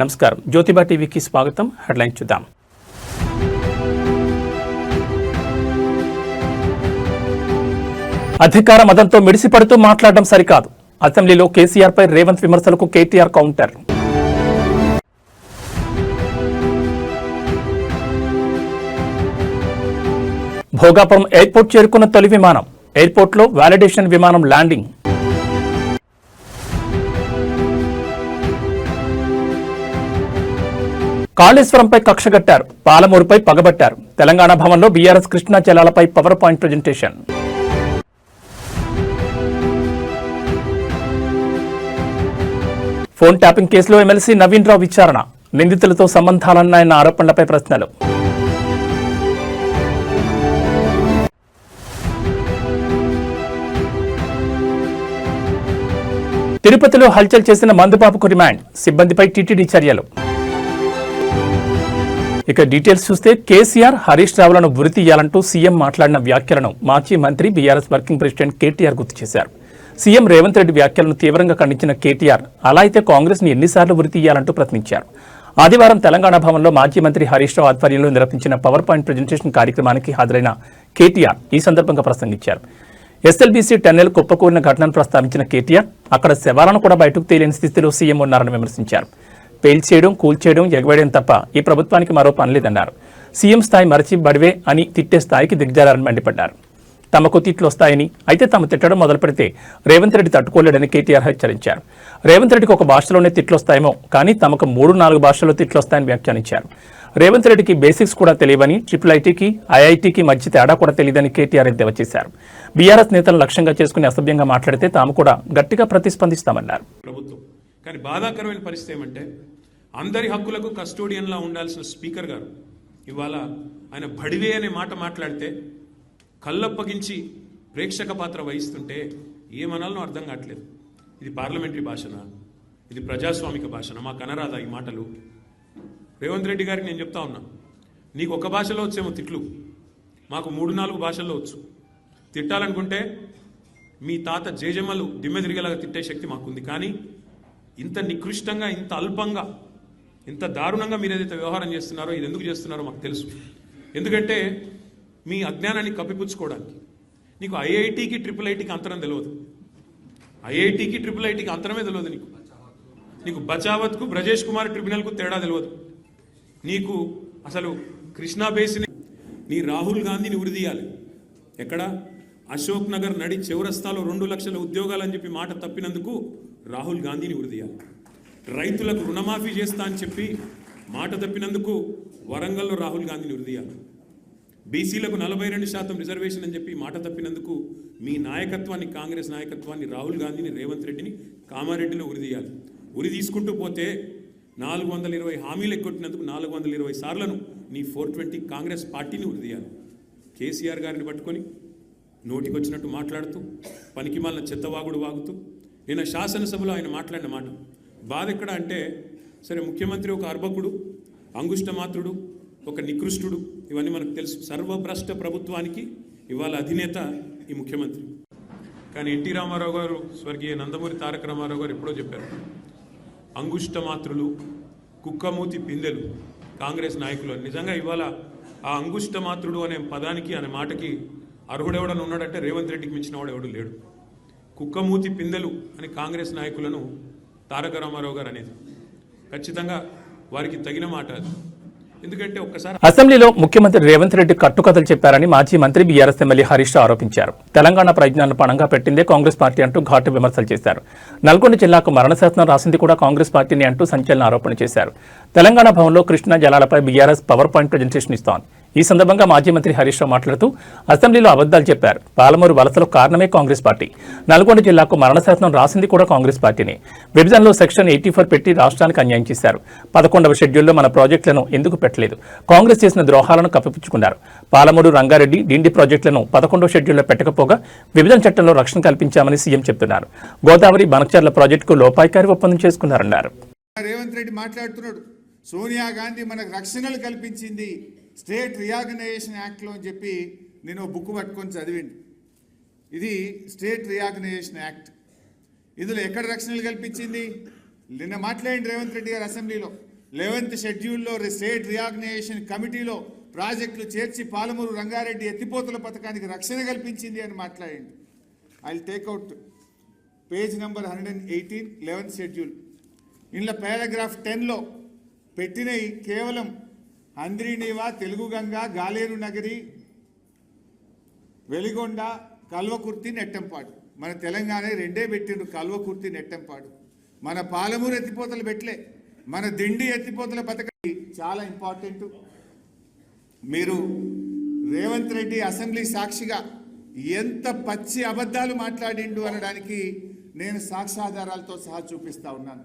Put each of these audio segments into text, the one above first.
నమస్కారం. జ్యోతిబా టీవీకి స్వాగతం. హెడ్లైన్ చూద్దాం. అధికార మదంతో మిడిసిపడుతూ మాట్లాడడం సరికాదు. అసెంబ్లీలో కేసీఆర్ పై రేవంత్ విమర్శలకు కేటీఆర్ కౌంటర్. భోగాపురం ఎయిర్పోర్ట్ చేరుకున్న తొలి విమానం. ఎయిర్పోర్ట్లో వాలిడేషన్ విమానం ల్యాండింగ్. కాళేశ్వరంపై కక్షగట్టారు పాలమూరుపై పగబట్టారు. తెలంగాణ భవన్లో BRS Krishna జలాలపై power point presentation. Phone tapping కేసులో ఎమ్మెల్సీ నవీన్ రావు విచారణ. నిందితులతో సంబంధాలున్నాయన్న ఆరోపణలపై ప్రశ్నలు. తిరుపతిలో హల్చల్ చేసిన మందుబాబుకు రిమాండ్. సిబ్బందిపై టీటీడీ చర్యలు. ఇక డీటెయిల్స్ చూస్తే కేసీఆర్ హరీష్ రావులను ఉరి తీయాలంటూ సీఎం మాట్లాడిన వ్యాఖ్యలను మాజీ మంత్రి బీఆర్ఎస్ వర్కింగ్ ప్రెసిడెంట్ కేటీఆర్ గుర్తు చేశారు. సీఎం రేవంత్ రెడ్డి వ్యాఖ్యలను తీవ్రంగా ఖండించిన కేటీఆర్ అలా అయితే కాంగ్రెస్ని ఎన్నిసార్లు ఉరి తీయాలంటూ ప్రశ్నించారు. ఆదివారం తెలంగాణ భవన్లో మాజీ మంత్రి హరీష్ రావు ఆధ్వర్యంలో నిర్వహించిన పవర్ పాయింట్ ప్రజెంటేషన్ కార్యక్రమానికి హాజరైన కేటీఆర్ ఈ సందర్భంగా ప్రసంగించారు. ఎస్ఎల్బీసీ టన్నెల్ కుప్పకూలిన ఘటనను ప్రస్తావించిన కేటీఆర్ అక్కడ శవాలను కూడా బయటకు తేలేని స్థితిలో సీఎం ఉన్నారని విమర్శించారు. పేల్చేయడం కూల్చేయడం ఎగవేయడం తప్ప ఈ ప్రభుత్వానికి మరో పని లేదన్నారు. సీఎం స్థాయి మరచి బడివే అని తిట్టే స్థాయికి దిగ్జారని మండిపడ్డారు. తమకు తిట్లు వస్తాయని అయితే తాము తిట్టడం మొదలు పెడితే రేవంత్ రెడ్డి తట్టుకోలేడని కేటీఆర్ హెచ్చరించారు. రేవంత్ రెడ్డికి ఒక భాషలోనే తిట్లు వస్తాయేమో కానీ తమకు మూడు నాలుగు భాషల్లో తిట్లు వస్తాయని వ్యాఖ్యానించారు. రేవంత్ రెడ్డికి బేసిక్స్ కూడా తెలియవని ట్రిపుల్ ఐటీకి ఐఐటీకి మధ్య తేడా కూడా తెలియదని కేటీఆర్ ఎద్దేవా చేశారు. బీఆర్ఎస్ నేతలను లక్ష్యంగా చేసుకుని అసభ్యంగా మాట్లాడితే తాము కూడా గట్టిగా ప్రతిస్పందిస్తామన్నారు. ప్రభుత్వం. కానీ బాధాకరమైన పరిస్థితి ఏమంటే అందరి హక్కులకు కస్టోడియన్లా ఉండాల్సిన స్పీకర్ గారు. ఇవాళ ఆయన బడివే అనే మాట మాట్లాడితే కళ్ళప్పగించి ప్రేక్షక పాత్ర వహిస్తుంటే ఏమనాలనో అర్థం కావట్లేదు. ఇది పార్లమెంటరీ భాషనా? ఇది ప్రజాస్వామిక భాషనా? మా కనరాదా ఈ మాటలు? రేవంత్ రెడ్డి గారికి నేను చెప్తా ఉన్నా. నీకు ఒక భాషలో వచ్చేమో తిట్లు. మాకు మూడు నాలుగు భాషల్లో వచ్చు. తిట్టాలనుకుంటే మీ తాత జేజమ్మలు దిమ్మె తిరిగేలాగా తిట్టే శక్తి మాకుంది. కానీ ఇంత నికృష్టంగా ఇంత అల్పంగా ఇంత దారుణంగా మీరు ఏదైతే వ్యవహారం చేస్తున్నారో ఇది ఎందుకు చేస్తున్నారో మాకు తెలుసు. ఎందుకంటే మీ అజ్ఞానాన్ని కప్పిపుచ్చుకోవడానికి నీకు ఐఐటికి ట్రిపుల్ ఐటీకి అంతరం తెలియదు ఐఐటికి ట్రిపుల్ ఐటీకి అంతరమే తెలియదు నీకు. నీకు బచావత్కు బ్రజేష్ కుమార్ ట్రిబ్యునల్కు తేడా తెలియదు నీకు అసలు కృష్ణా బేసిని నీ రాహుల్ గాంధీని ఉరిదీయాలి. ఎక్కడ? అశోక్ నగర్ నడి చివరస్తాలో రెండు లక్షల ఉద్యోగాలు అని చెప్పి మాట తప్పినందుకు రాహుల్ గాంధీని ఉరిదీయాలి. రైతులకు రుణమాఫీ చేస్తా అని చెప్పి మాట తప్పినందుకు వరంగల్లో రాహుల్ గాంధీని ఉరిదీయాలి బీసీలకు నలభై రెండు శాతం రిజర్వేషన్ అని చెప్పి మాట తప్పినందుకు మీ నాయకత్వాన్ని కాంగ్రెస్ నాయకత్వాన్ని రాహుల్ గాంధీని రేవంత్ రెడ్డిని కామారెడ్డిని ఉరిదీయాలి ఉరి తీసుకుంటూ పోతే నాలుగు వందల ఇరవై హామీలు ఎక్కొట్టినందుకు నాలుగు వందల ఇరవై సార్లను నీ ఫోర్ ట్వంటీ కాంగ్రెస్ పార్టీని ఉరిదీయాలి కేసీఆర్ గారిని పట్టుకొని నోటికొచ్చినట్టు మాట్లాడుతూ పనికిమాలిన చెత్తవాగుడు వాగుతూ నిన్న శాసనసభలో ఆయన మాట్లాడిన మాట బాధ ఎక్కడ అంటే సరే ముఖ్యమంత్రి ఒక అర్భకుడు అంగుష్టమాత్రుడు ఒక నికృష్టుడు ఇవన్నీ మనకు తెలుసు. సర్వభ్రష్ట ప్రభుత్వానికి ఇవాళ అధినేత ఈ ముఖ్యమంత్రి. కానీ ఎన్టీ రామారావు గారు స్వర్గీయ నందమూరి తారక రామారావు గారు ఎప్పుడో చెప్పారు అంగుష్టమాత్రులు కుక్కమూతి పిందెలు కాంగ్రెస్ నాయకులు. నిజంగా ఇవాళ ఆ అంగుష్టమాత్రుడు అనే పదానికి అనే మాటకి అర్హుడెవడని ఉన్నాడంటే రేవంత్ రెడ్డికి మించిన వాడు ఎవడు లేడు. కుక్కమూతి పిందెలు అని కాంగ్రెస్ నాయకులను తారక రామారావు గారు అనేది. ఖచ్చితంగా వారికి తగిన మాట అది. ఎందుకంటే ఒక్కసారి అసెంబ్లీలో ముఖ్యమంత్రి రేవంత్ రెడ్డి కట్టుకథలు చెప్పారని మాజీ మంత్రి బీఆర్ఎస్ ఎమ్మెల్యే హరీష్ ఆరోపించారు. తెలంగాణ ప్రయత్నాలను పణంగా పెట్టిందే కాంగ్రెస్ పార్టీ అంటూ ఘాటు విమర్శలు చేశారు. నల్గొండ జిల్లాకు మరణశాసనం రాసింది కూడా కాంగ్రెస్ పార్టీని అంటూ సంచలన ఆరోపణ చేశారు. తెలంగాణ భవన్లో కృష్ణా జలాలపై బీఆర్ఎస్ పవర్ పాయింట్ ప్రజెంటేషన్ ఇస్తోంది. ఈ సందర్భంగా మాజీ మంత్రి హరీష్ రావు మాట్లాడుతూ అసెంబ్లీలో అబద్దాలు చెప్పారు. పాలమూరు వలసలకు కారణమే కాంగ్రెస్ పార్టీ. నల్గొండ జిల్లాకు మరణశాసనం రాసింది కూడా కాంగ్రెస్ పార్టీని. విభజనలో సెక్షన్ ఎయిటీ ఫోర్ పెట్టి రాష్ట్రానికి అన్యాయం చేశారు. పదకొండవ షెడ్యూల్లో మన ప్రాజెక్టులను ఎందుకు పెట్టలేదు? కాంగ్రెస్ చేసిన ద్రోహాలను కప్పిపుచ్చుకున్నారు. పాలమూరు రంగారెడ్డి డిండి ప్రాజెక్టులను పదకొండవ షెడ్యూల్లో పెట్టకపోగా విభజన చట్టంలో రక్షణ కల్పించామని సీఎం చెప్తున్నారు. గోదావరి బనక్చర్ల ప్రాజెక్టుకు లోపాయికారి ఒప్పందం చేసుకున్నారన్నారు. రేవంత్ రెడ్డి మాట్లాడుతున్నాడు. సోనియా గాంధీ మనకు రక్షణలు కల్పించింది. స్టేట్ రియాగనైజేషన్ యాక్ట్లో అని చెప్పి నేను ఓ బుక్ పట్టుకొని చదివింది ఇది స్టేట్ రియాగనైజేషన్ యాక్ట్. ఇందులో ఎక్కడ రక్షణలు కల్పించింది? నిన్న మాట్లాడింది రేవంత్ రెడ్డి గారు అసెంబ్లీలో. లెవెన్త్ షెడ్యూల్లో స్టేట్ రియాగ్నైజేషన్ కమిటీలో ప్రాజెక్టులు చేర్చి పాలమూరు రంగారెడ్డి ఎత్తిపోతల పథకానికి రక్షణ కల్పించింది అని మాట్లాడింది. I take out page number hundred and eighteen eleventh schedule. ఇందులో పారాగ్రాఫ్ టెన్లో పెట్టినవి కేవలం అంద్రీనీవా తెలుగు గంగ గాలేరు నగరి వెలిగొండ కల్వకుర్తి నెట్టంపాడు. మన తెలంగాణ రెండే పెట్టిండు కల్వకుర్తి నెట్టంపాడు. మన పాలమూరు ఎత్తిపోతలు పెట్టలే. మన దిండి ఎత్తిపోతల పథకం చాలా ఇంపార్టెంట్. మీరు రేవంత్ రెడ్డి అసెంబ్లీ సాక్షిగా ఎంత పచ్చి అబద్ధాలు మాట్లాడిండు అనడానికి నేను సాక్ష్యాధారాలతో సహా చూపిస్తా ఉన్నాను.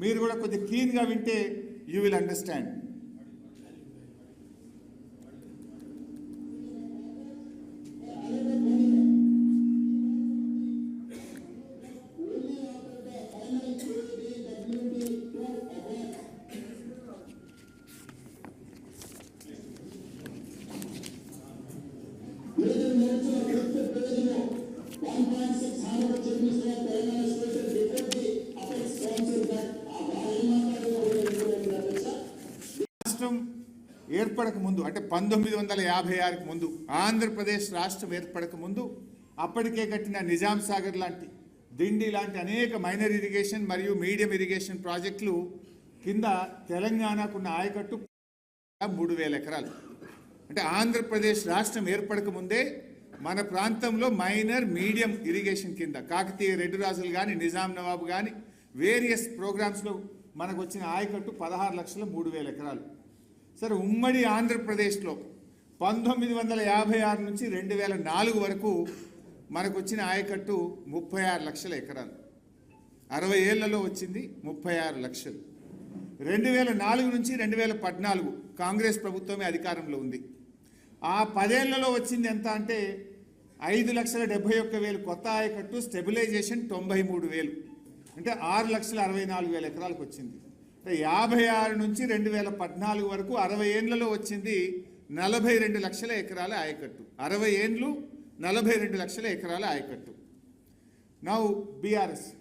మీరు కూడా కొద్దిగా క్లీన్గా వింటే యూ విల్ అండర్స్టాండ్. రాష్ట్రం ఏర్పడక ముందు అంటే పంతొమ్మిది వందల యాభై ఆరుకు ముందు ఆంధ్రప్రదేశ్ రాష్ట్రం ఏర్పడక ముందు అప్పటికే కట్టిన నిజాం సాగర్ లాంటి దిండి లాంటి అనేక మైనర్ ఇరిగేషన్ మరియు మీడియం ఇరిగేషన్ ప్రాజెక్టులు కింద తెలంగాణకున్న ఆయకట్టు మూడు వేల ఎకరాలు. అంటే ఆంధ్రప్రదేశ్ రాష్ట్రం ఏర్పడక ముందే మన ప్రాంతంలో మైనర్ మీడియం ఇరిగేషన్ కింద కాకతీయ రెడ్డి రాజులు కానీ నిజాం నవాబు కానీ వేరియస్ ప్రోగ్రామ్స్లో మనకు వచ్చిన ఆయకట్టు పదహారు లక్షల మూడు వేల ఎకరాలు. సరే ఉమ్మడి ఆంధ్రప్రదేశ్లో పంతొమ్మిది వందల యాభై ఆరు నుంచి రెండు వేల నాలుగు వరకు మనకు వచ్చిన ఆయకట్టు ముప్పై ఆరు లక్షల ఎకరాలు. అరవై ఏళ్ళలో వచ్చింది ముప్పై ఆరు లక్షలు. రెండు వేల నాలుగు నుంచి రెండు వేల పద్నాలుగు కాంగ్రెస్ ప్రభుత్వమే అధికారంలో ఉంది. ఆ పదేళ్ళలో వచ్చింది ఎంత అంటే ఐదు లక్షల డెబ్బై ఒక్క వేలు కొత్త ఆయకట్టు స్టెబిలైజేషన్ తొంభై మూడు వేలు. అంటే ఆరు లక్షల అరవై నాలుగు వేల ఎకరాలకు వచ్చింది. యాభై ఆరు నుంచి రెండు వేల పద్నాలుగు వరకు అరవై ఏండ్లలో వచ్చింది నలభై రెండు లక్షల ఎకరాల ఆయకట్టు. అరవై ఏండ్లు నలభై రెండు లక్షల ఎకరాల ఆయకట్టు. నౌ బీఆర్ఎస్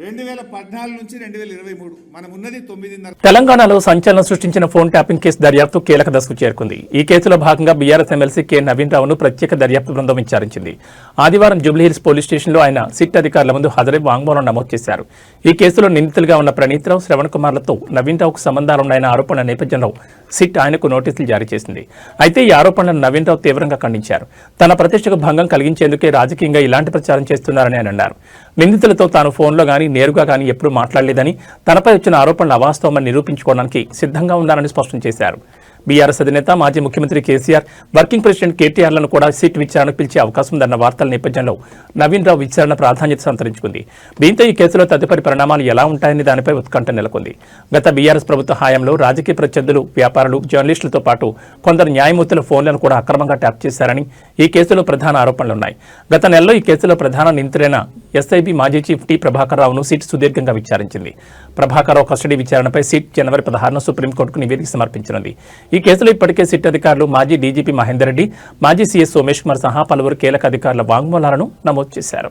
రెండు వేల పద్నాలుగు నుంచి రెండు వేల ఇరవై మూడు. మనం ఉన్నది తొమ్మిదిన్నర. తెలంగాణలో సంచలనం సృష్టించిన ఫోన్ ట్యాపింగ్ కేసు దర్యాప్తు కీలక దశకు చేరుకుంది. ఈ కేసులో భాగంగా బీఆర్ఎస్ ఎమ్మెల్సీ కె. నవీన్ రావును ప్రత్యేక దర్యాప్తు బృందం విచారించింది. ఆదివారం జూబ్లీహిల్స్ పోలీస్ స్టేషన్లో ఆయన సిట్ అధికారుల ముందు హాజరై వాంగ్మూలం నమోదు చేశారు. ఈ కేసులో నిందితులుగా ఉన్న ప్రణీత్ రావు శ్రవణ్ కుమార్లతో నవీన్ రావుకు సంబంధాలున్నాయన్న ఆరోపణల నేపథ్యంలో సిట్ ఆయనకు నోటీసులు జారీ చేసింది. అయితే ఈ ఆరోపణలను నవీన్ రావు తీవ్రంగా ఖండించారు. తన ప్రతిష్టకు భంగం కలిగించేందుకే రాజకీయంగా ఇలాంటి ప్రచారం చేస్తున్నారని ఆయన అన్నారు. నిందితులతో తాను ఫోన్లో కానీ నేరుగా కానీ ఎప్పుడూ మాట్లాడలేదని తనపై వచ్చిన ఆరోపణలు అవాస్తవమని నిరూపించుకోవడానికి సిద్ధంగా ఉన్నారని స్పష్టం చేశారు. బీఆర్ఎస్ అధినేత మాజీ ముఖ్యమంత్రి కేసీఆర్ వర్కింగ్ ప్రెసిడెంట్ కేటీఆర్లను కూడా సీట్ విచారణకు పిలిచే అవకాశం ఉందన్న వార్తల నేపథ్యంలో నవీన్ రావు విచారణ ప్రాధాన్యత సంతరించుకుంది. దీంతో ఈ కేసులో తదుపరి పరిణామాలు ఎలా ఉంటాయని దానిపై ఉత్కంఠ నెలకొంది. గత బీఆర్ఎస్ ప్రభుత్వ హయాంలో రాజకీయ ప్రత్యర్థులు వ్యాపారులు జర్నలిస్టులతో పాటు కొందరు న్యాయమూర్తుల ఫోన్లను కూడా అక్రమంగా ట్యాప్ చేశారని ఈ కేసులో ప్రధాన ఆరోపణలున్నాయి గత నెలలో ఈ కేసులో ప్రధాన నిందితులైన ఎస్ఐబి మాజీ చీఫ్ టి ప్రభాకర్ రావును సిట్ సుదీర్ఘంగా విచారించింది. ప్రభాకర్ రావు కస్టడీ విచారణపై సిట్ జనవరి పదహారున సుప్రీంకోర్టుకు నివేదిక సమర్పించనుంది. ఈ కేసులో ఇప్పటికే సిట్ అధికారులు మాజీ డీజీపీ మహేందర్ రెడ్డి మాజీ సీఎస్ సోమేష్ కుమార్ సహా పలువురు కీలక అధికారుల వాంగ్మూలాలను నమోదు చేశారు.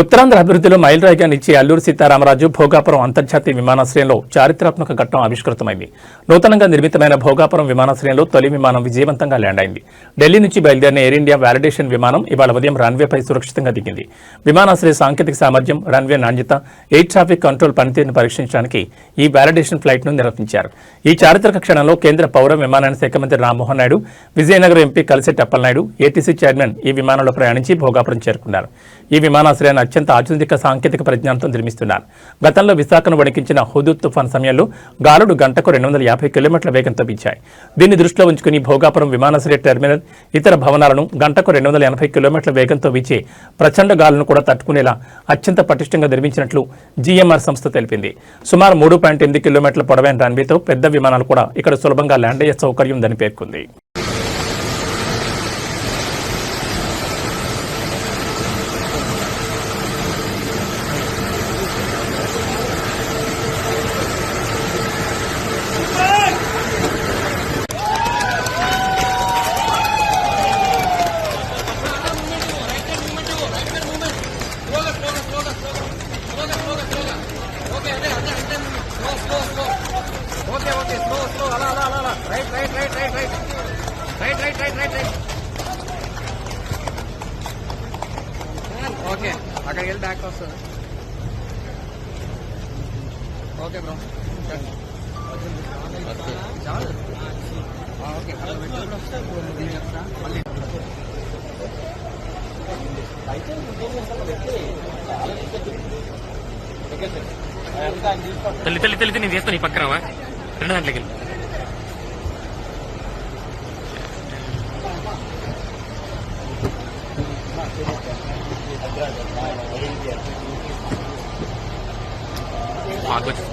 ఉత్తరాంధ్ర అభివృద్ధిలో మైలురాయిగా నిచ్చి అల్లూరు సీతారామరాజు భోగాపురం అంతర్జాతీయ విమానాశ్రయంలో చారిత్రాత్మక ఘట్టం ఆవిష్కృతమైంది. నూతనంగా నిర్మితమైన భోగాపురం విమానాశ్రయంలో తొలి విమానం విజయవంతంగా ల్యాండ్ అయింది ఢిల్లీ నుంచి బయలుదేరిన ఎయిర్ ఇండియా వ్యాలిడేషన్ విమానం ఇవాళ ఉదయం రన్వేపై సురక్షితంగా దిగింది. విమానాశ్రయ సాంకేతిక సామర్థ్యం రన్వే నాణ్యత ఎయిర్ ట్రాఫిక్ కంట్రోల్ పనితీరును పరీక్షించడానికి ఈ వ్యాలిడేషన్ ఫ్లైట్ను నిర్వహించారు. ఈ చారిత్రక క్షణంలో కేంద్ర పౌర విమానయాన శాఖ మంత్రి Rammohan Naidu Vizianagaram MP Kalisetti Appalanaidu ATC chairman ఈ విమానంలో ప్రయాణించి భోగాపురం చేరుకున్నారు. ఈ విమానాశ్రయాన్ని అత్యంత ఆధునిక సాంకేతిక పరిజ్ఞానంతో నిర్మిస్తున్నారు. గతంలో విశాఖను వణికించిన హుదూద్ తుఫాన్ సమయంలో గాలుడు గంటకు రెండు వందల యాభై కిలోమీటర్ల వేగంతో వీచాయి. దీన్ని దృష్టిలో ఉంచుకుని భోగాపురం విమానాశ్రయ టెర్మినల్ ఇతర భవనాలను గంటకు రెండు వందల ఎనభై కిలోమీటర్ల వేగంతో వీచే ప్రచండ గాలులను కూడా తట్టుకునేలా అత్యంత పటిష్టంగా నిర్మించినట్లు జీఎంఆర్ సంస్థ తెలిపింది. సుమారు మూడు పాయింట్ ఎనిమిది కిలోమీటర్ల పొడవైన రన్వేతో పెద్ద విమానాలు కూడా ఇక్కడ సులభంగా ల్యాండ్ అయ్యే సౌకర్యం ఉందని పేర్కొంది. తల్లి తల్లి తల్లి నేను చేస్తాను ఈ పక్కన రెండు గంటలకి వెళ్ళి ఆగొచ్చు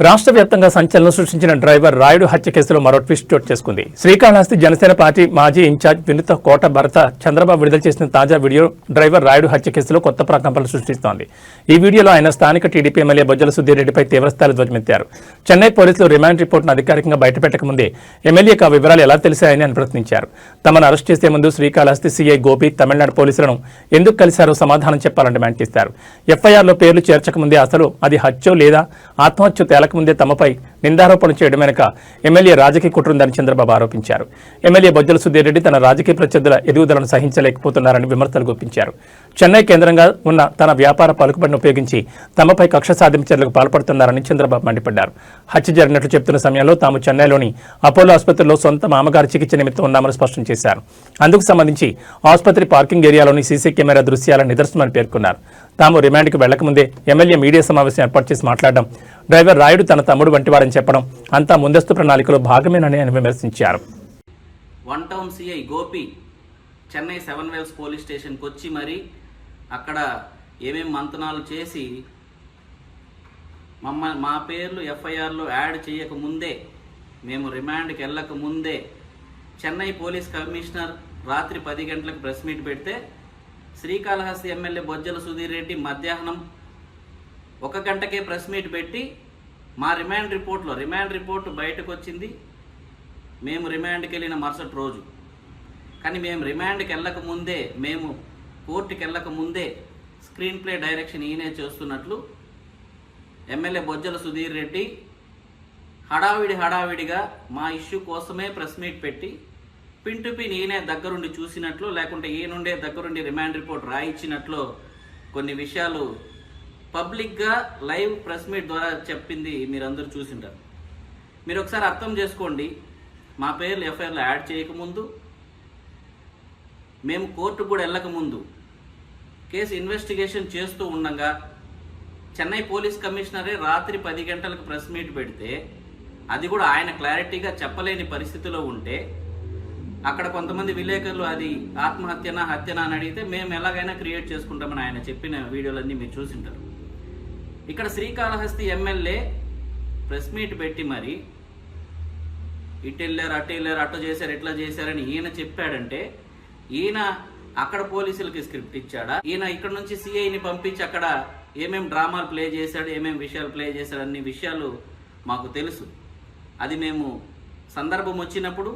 రాష్ట్ర వ్యాప్తంగా సంచలనం సృష్టించిన డ్రైవర్ రాయుడు హత్య కేసులో మరో ట్విస్ట్ చోటు చేసుకుంది. శ్రీకాళహస్తి జనసేన పార్టీ మాజీ ఇన్ఛార్జ్ వినుత కోట భరత చంద్రబాబు విడుదల చేసిన తాజా వీడియో డ్రైవర్ రాయుడు హత్య కేసులో కొత్త ప్రకంపనలు సృష్టిస్తోంది. ఈ వీడియోలో ఆయన స్థానిక టీడీపీ ఎమ్మెల్యే బొజ్జల సుధీరెడ్డిపై తీవ్రస్థాయిలో ధ్వజమెత్తారు. చెన్నై పోలీసులు రిమాండ్ రిపోర్టును అధికారికంగా బయటపెట్టకముందే ఎమ్మెల్యేకు ఆ వివరాలు ఎలా తెలిసాయని ఆయన ప్రశ్నించారు. తమను అరెస్ట్ చేసే ముందు శ్రీకాళహస్తి సీఐ గోపి తమిళనాడు పోలీసులను ఎందుకు కలిశారో సమాధానం చెప్పాలని డిమాండ్ చేశారు ఎఫ్ఐఆర్లో పేర్లు చేర్చకముందే అసలు అది హత్యో లేదా ఆత్మహత్య తేలకముందే తమపై నిందారోపణ చేయడం వెనుక ఎమ్మెల్యే రాజకీయ కుట్ర ఉందని చంద్రబాబు ఆరోపించారు. ఎమ్మెల్యే బొజ్జల సుధీర్ రెడ్డి తన రాజకీయ ప్రత్యర్థుల ఎదుగుదలను సహించలేకపోతున్నారని విమర్శలు గుప్పించారు. చెన్నై కేంద్రంగా ఉన్న తన వ్యాపార పలుకుబడిని ఉపయోగించి తమపై కక్ష సాధింపు చర్యలకు పాల్పడుతున్నారని చంద్రబాబు మండిపడ్డారు. హత్య జరిగినట్లు చెప్తున్న సమయంలో తాము చెన్నైలోని అపోలో ఆసుపత్రిలో సొంత మామగారి చికిత్స నిమిత్తం ఉన్నామని స్పష్టం చేశారు. అందుకు సంబంధించి ఆసుపత్రి పార్కింగ్ ఏరియాలోని సీసీ కెమెరా దృశ్యాల నిదర్శనమని పేర్కొన్నారు. తాము రిమాండ్కి వెళ్ళకముందే ఎమ్మెల్యే మీడియా సమావేశం ఏర్పాటు చేసి మాట్లాడడం డ్రైవర్ రాయుడు తన తమ్ముడు చెప్పడం. అంతా ముందస్తు ప్రణాళికలో భాగమేనని ఆయన విమర్శించారు. One town CI Gopi Chennai seven wells police స్టేషన్కి వచ్చి మరి అక్కడ ఏమేం మంతనాలు చేసి మమ్మ మా పేర్లు ఎఫ్ఐఆర్లో యాడ్ చేయక ముందే మేము రిమాండ్కి వెళ్ళక ముందే చెన్నై పోలీస్ కమిషనర్ రాత్రి పది గంటలకు ప్రెస్ మీట్ పెడితే శ్రీకాళహస్తి ఎమ్మెల్యే బొజ్జల సుధీర్ రెడ్డి మధ్యాహ్నం ఒక గంటకే ప్రెస్ మీట్ పెట్టి మా రిమాండ్ రిపోర్ట్లో రిమాండ్ రిపోర్ట్ బయటకు వచ్చింది మేము రిమాండ్కి వెళ్ళిన మరుసటి రోజు. కానీ మేము రిమాండ్కి వెళ్ళక ముందే మేము కోర్టుకి వెళ్ళక ముందే స్క్రీన్ ప్లే డైరెక్షన్ ఈయనే చేస్తున్నట్లు ఎమ్మెల్యే బొజ్జల సుధీర్ రెడ్డి హడావిడి హడావిడిగా మా ఇష్యూ కోసమే ప్రెస్ మీట్ పెట్టి పిన్ టు పిన్ ఈయనే దగ్గరుండి చూసినట్లు లేకుంటే ఈయనుండే దగ్గరుండి రిమాండ్ రిపోర్ట్ రాయించినట్లు కొన్ని విషయాలు పబ్లిక్గా లైవ్ ప్రెస్ మీట్ ద్వారా చెప్పింది మీరందరూ చూసింటారు మీరు ఒకసారి అర్థం చేసుకోండి. మా పేర్లు ఎఫ్ఐఆర్లో యాడ్ చేయకముందు మేము కోర్టు కూడా వెళ్ళకముందు కేసు ఇన్వెస్టిగేషన్ చేస్తూ ఉండగా చెన్నై పోలీస్ కమిషనరే రాత్రి పది గంటలకు ప్రెస్ మీట్ పెడితే అది కూడా ఆయన క్లారిటీగా చెప్పలేని పరిస్థితిలో ఉంటే అక్కడ కొంతమంది విలేకరులు అది ఆత్మహత్యనా హత్యనా అని అడిగితే మేము ఎలాగైనా క్రియేట్ చేసుకుంటామని ఆయన చెప్పిన వీడియోలన్నీ మీరు చూసింటారు. ఇక్కడ శ్రీకాళహస్తి ఎమ్మెల్యే ప్రెస్ మీట్ పెట్టి మరి ఇటు వెళ్ళారు అటు వెళ్ళారు అటు చేశారు ఇట్లా చేశారని ఈయన చెప్పాడంటే ఈయన అక్కడ పోలీసులకి స్క్రిప్ట్ ఇచ్చాడా? ఈయన ఇక్కడ నుంచి సిఐని పంపించి అక్కడ ఏమేమి డ్రామాలు ప్లే చేశాడు ఏమేమి విషయాలు ప్లే చేశాడు అన్ని విషయాలు మాకు తెలుసు. అది మేము సందర్భం వచ్చినప్పుడు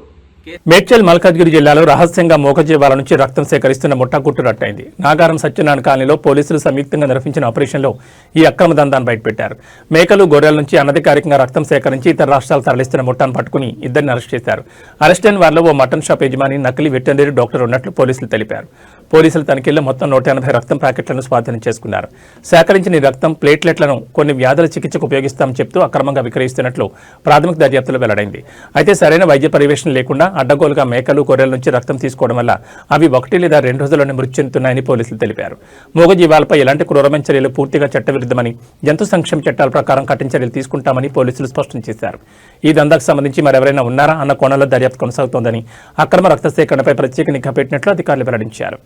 మేడ్చల్ మల్కాజ్గిరి జిల్లాలో రహస్యంగా మోకజీవాల నుంచి రక్తం సేకరిస్తున్న ముఠా గుట్టురట్టయింది నాగారం సత్యనారాయణ కాలనీలో పోలీసులు సంయుక్తంగా నిర్వహించిన ఆపరేషన్లో ఈ అక్రమ దందాన్ని బయటపెట్టారు. మేకలు గొర్రెల నుంచి అనధికారికంగా రక్తం సేకరించి ఇతర రాష్ట్రాలు తరలిస్తున్న ముఠాను పట్టుకుని ఇద్దరిని అరెస్ట్ చేశారు. అరెస్ట్ అయిన వారిలో ఓ మటన్ షాప్ యజమాని నకిలీ వెటర్నరీ డాక్టర్ ఉన్నట్లు పోలీసులు తెలిపారు. పోలీసుల తనిఖీల్లో మొత్తం నూట ఎనభై రక్తం ప్యాకెట్లను స్వాధీనం చేసుకున్నారు. సేకరించిన ఈ రక్తం ప్లేట్లెట్లను కొన్ని వ్యాధుల చికిత్సకు ఉపయోగిస్తామని చెప్తూ అక్రమంగా విక్రయిస్తున్నట్లు ప్రాథమిక దర్యాప్తులో వెల్లడైంది. అయితే సరైన వైద్య పర్యవేక్షణ లేకుండా అడ్డగోలుగా మేకలు గొర్రెల నుంచి రక్తం తీసుకోవడం వల్ల అవి ఒకటి లేదా రెండు రోజుల్లోనే మృతి చెందుతున్నాయని పోలీసులు తెలిపారు. మూగజీవాలపై ఎలాంటి క్రూరమైన చర్యలు పూర్తిగా చట్టవిరుద్ధమని జంతు సంక్షేమ చట్టాల ప్రకారం కఠిన చర్యలు తీసుకుంటామని పోలీసులు స్పష్టం చేశారు. ఈ దందాకు సంబంధించి మరెవరైనా ఉన్నారా అన్న కోణంలో దర్యాప్తు కొనసాగుతోందని అక్రమ రక్త సేకరణపై ప్రత్యేక నిఘా పెట్టినట్లు అధికారులు వెల్లడించారు.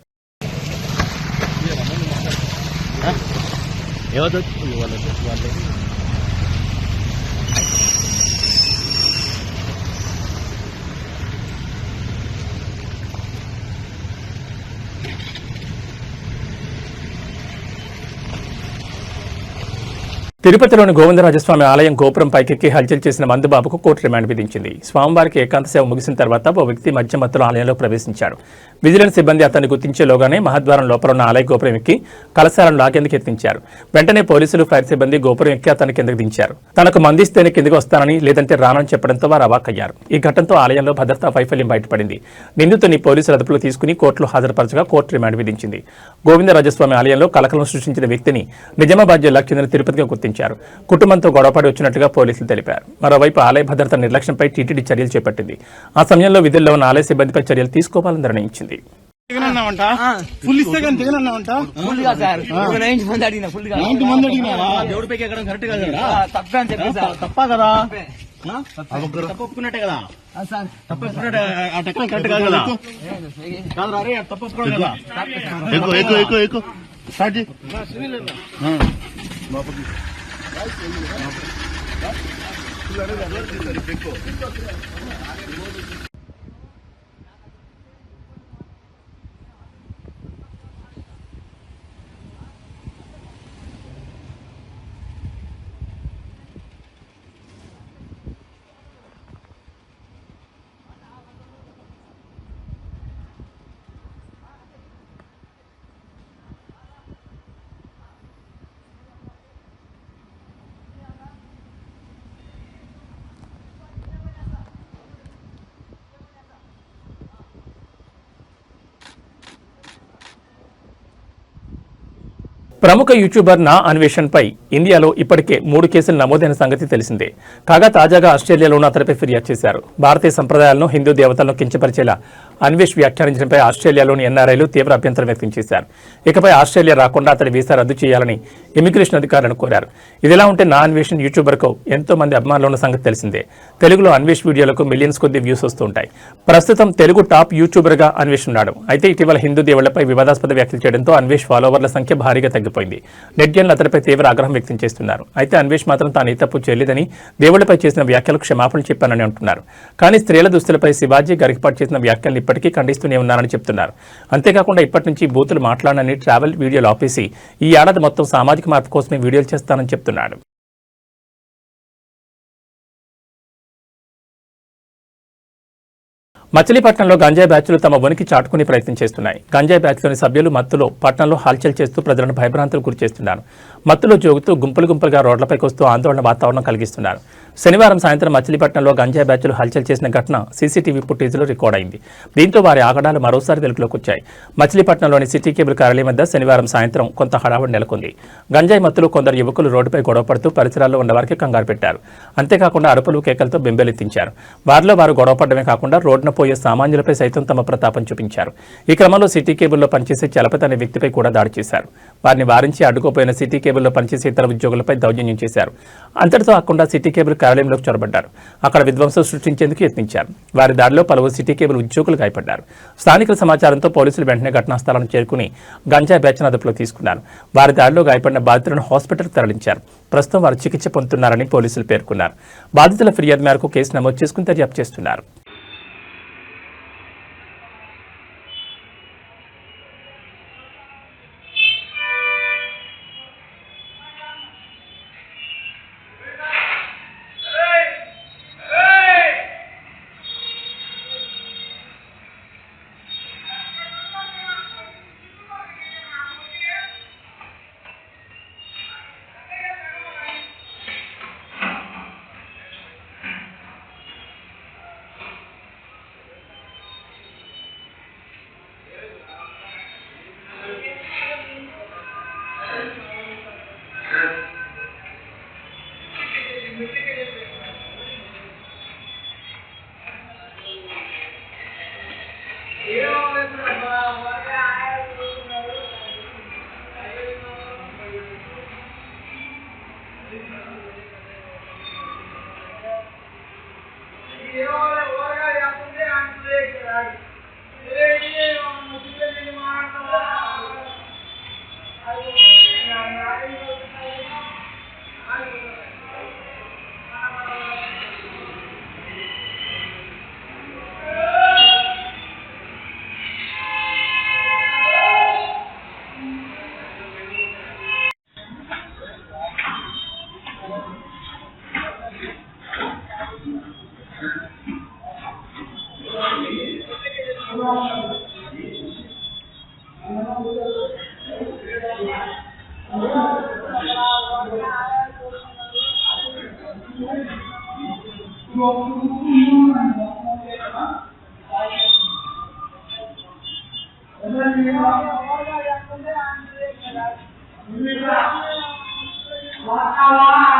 తిరుపతిలోని గోవిందరాజస్వామి ఆలయం గోపురం పైకెక్కి హల్చల్ చేసిన మందుబాబుకు కోర్టు రిమాండ్ విధించింది. స్వామివారికి ఏకాంత సేవ ముగిసిన తర్వాత ఓ వ్యక్తి మధ్య మత్తులో ఆలయంలో ప్రవేశించాడు. విజిలెన్స్ సిబ్బంది అతన్ని గుర్తించేలోగానే మహద్వారం లోపల ఉన్న ఆలయ గోపురం ఎక్కి కలశాలను లాగేందుకు యత్నించారు. వెంటనే పోలీసులు ఫైర్ సిబ్బంది గోపురం ఎక్కి అతన్ని కిందకు దించారు. తనకు మందిస్తేనే కిందకు వస్తానని లేదంటే రానని చెప్పడంతో వారు అవాకయ్యారు ఈ ఘటనతో ఆలయంలో భద్రతా వైఫల్యం బయటపడింది. నిందితుని పోలీసులు అదుపులో తీసుకుని కోర్టులో హాజరుపరచగా కోర్టు రిమాండ్ విధించింది. గోవిందరాజస్వామి ఆలయంలో కలకలం సృష్టించిన వ్యక్తిని నిజామాబాద్ జిల్లాకు చెందిన తిరుపతిగా గుర్తించారు. కుటుంబంతో గొడవపడి వచ్చినట్టుగా పోలీసులు తెలిపారు. మరోవైపు ఆలయ భద్రత నిర్లక్ష్యంపై టీటీడీ చర్యలు చేపట్టింది. ఆ సమయంలో విధుల్లో ఉన్న ఆలయ సిబ్బందిపై చర్యలు తీసుకోవాలని నిర్ణయించింది. దిగనన్నావంట ఫుల్ ఇస్తే కానీ దిగనన్నావంట ఫుల్గా సార్ ఒక నైన్ మంది అడిగిన ఫుల్గా నైన్టీ మంది అడిగినావా? దేవుడి పైకి ఎక్కడం కరెక్ట్ కాదు తప్పే అని చెప్పి సార్. తప్ప కదా? ఆ? కరెక్ట్ కాదు కదా? కాదు రా రే, అది తప్పు ఒప్పుకోవడం కదా? ఎక్కువ ఎక్కువ ఎక్కువ ఎక్కువ. స్టార్ట్ చేయి. ఆ. ప్రముఖ యూట్యూబర్ నా అన్వేషణపై ఇండియాలో ఇప్పటికే మూడు కేసులు నమోదైన సంగతి తెలిసిందే. కాగా తాజాగా ఆస్ట్రేలియాలోనూ అతడిపై ఫిర్యాదు చేశారు. భారతీయ సంప్రదాయాలను హిందూ దేవతలను కించపరిచేలా అన్వేష్ వ్యాఖ్యానించడంపై ఆస్ట్రేలియాలోని ఎన్ఆర్ఐలు తీవ్ర అభ్యంతరం వ్యక్తం చేశారు. ఇకపై ఆస్ట్రేలియా రాకుండా అతడి వీసా రద్దు చేయాలని ఇమిగ్రేషన్ అధికారులను కోరారు. ఇదిలా ఉంటే నా అన్వేషణ్ యూట్యూబర్కు ఎంతో మంది అభిమానులు ఉన్న సంగతి తెలిసిందే. తెలుగులో అన్వేష్ వీడియోలకు మిలియన్స్ కొద్ది వ్యూస్ వస్తూ ఉంటాయి. ప్రస్తుతం తెలుగు టాప్ యూట్యూబర్గా అన్వేష్ ఉన్నాడు. అయితే ఇటీవల హిందూ దేవుళ్ళపై వివాదాస్పద వ్యాఖ్యలు చేయడంతో అన్వేష్ ఫాలోవర్ల సంఖ్య భారీగా తగ్గిపోయింది. నెట్జన్లు అతనిపై తీవ్ర ఆగ్రహం వ్యక్తం చేస్తున్నారు. అయితే అన్వేష్ మాత్రం తాను ఏ తప్పు చేయలేదని దేవుళ్ళపై చేసిన వ్యాఖ్యలకు క్షమాపణలు చెప్పానని అంటున్నారు. కానీ స్త్రీల దుస్తులపై శివాజీ గరికపాటు చేసిన వ్యాఖ్యలను ఇప్పటికీ ఖండిస్తూనే ఉన్నారని చెప్తున్నారు. అంతేకాకుండా ఇప్పటి నుంచి బూతులు మాట్లాడనని ట్రావెల్ వీడియోలు ఆపేసి ఈ ఏడాది మొత్తం సామాజిక మార్పు కోసమే వీడియోలు చేస్తానని చెప్తున్నాడు. మచిలీపట్నంలో గంజాయి బ్యాచ్లు తమ ఉనికి చాటుకునే ప్రయత్నం చేస్తున్నాయి. గంజాయి బ్యాచ్లోని సభ్యులు మత్తులో పట్టణంలో హల్చల్ చేస్తూ ప్రజలను భయభ్రాంతులకు గురి చేస్తున్నారు మత్తులో జోగుతూ గుంపులు గుంపులుగా రోడ్లపైకి వస్తూ ఆందోళన వాతావరణం కలిగిస్తున్నారు. శనివారం సాయంత్రం మచిలీపట్నంలో గంజాయి బ్యాచ్లు హల్చల్ చేసిన ఘటన సీసీటీవీ ఫుటేజ్లో రికార్డ్ అయింది దీంతో వారి ఆగడాలు మరోసారి వెలుగులోకి వచ్చాయి. మచిలీపట్నంలోని సిటీ కేబుల్ కార్యాలయం వద్ద శనివారం సాయంత్రం కొంత హడావుడి నెలకొంది. గంజాయి మత్తులో కొందరు యువకులు రోడ్డుపై గొడవ పడుతూ పరిసరాల్లో ఉన్నవారికి కంగారు పెట్టారు. అంతేకాకుండా అరుపులు కేకలతో బెంబేలెత్తించారు. వారిలో వారు గొడవ పడమే కాకుండా రోడ్డున పోయే సామాన్యులపై సైతం తమ ప్రతాపం చూపించారు. ఈ క్రమంలో సిటీ కేబుల్లో పనిచేసే చలపతి అనే వ్యక్తిపై కూడా దాడి చేశారు. వారిని వారించి అడ్డుకోపోయిన సిటీ కేబుల్లో పనిచేసే ఇతర ఉద్యోగులపై దౌర్జన్యం చేశారు. అంతటితో కాకుండా సిటీ కేబుల్ కార్యాలయంలోకి చొరబడ్డారు. అక్కడ విధ్వంసం సృష్టించేందుకు యత్నించారు. వారి దాడిలో పలువురు సిటీ కేబుల్ ఉద్యోగులు గాయపడ్డారు. స్థానికుల సమాచారంతో పోలీసులు వెంటనే ఘటనా స్థలానికి చేరుకుని గంజా బ్యాచ్ను అదుపులో తీసుకున్నారు. వారి దాడిలో గాయపడిన బాధితులను హాస్పిటల్కి తరలించారు. ప్రస్తుతం వారు చికిత్స పొందుతున్నారని పోలీసులు పేర్కొన్నారు. బాధితుల ఫిర్యాదు మేరకు కేసు నమోదు చేసుకుని దర్యాప్తు చేస్తున్నారు. Wow.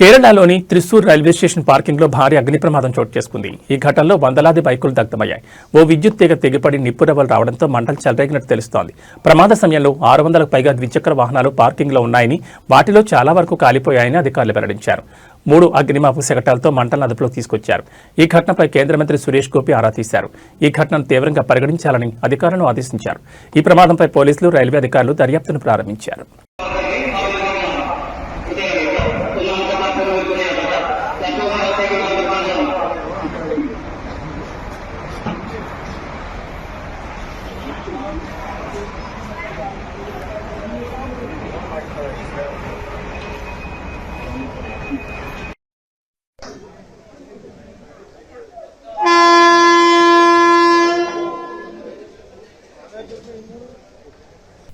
కేరళలోని త్రిశూర్ రైల్వే స్టేషన్ పార్కింగ్లో భారీ అగ్ని ప్రమాదం చోటు చేసుకుంది. ఈ ఘటనలో వందలాది బైకులు దగ్ధమయ్యాయి. ఓ విద్యుత్ తీగ తెగిపడి నిప్పురవ్వలు రావడంతో మంటలు చెలరేగినట్టు తెలుస్తోంది. ప్రమాద సమయంలో ఆరు వందలకు పైగా ద్విచక్ర వాహనాలు పార్కింగ్లో ఉన్నాయని వాటిలో చాలా వరకు కాలిపోయాయని అధికారులు వెల్లడించారు. మూడు అగ్నిమాపక శకటాలతో మంటలను అదుపులోకి తీసుకొచ్చారు. ఈ ఘటనపై కేంద్ర మంత్రి సురేష్ గోపి ఆరా తీశారు. ఈ ఘటనను తీవ్రంగా పరిగణించాలని అధికారులను ఆదేశించారు. ఈ ప్రమాదంపై పోలీసులు రైల్వే అధికారులు దర్యాప్తును ప్రారంభించారు.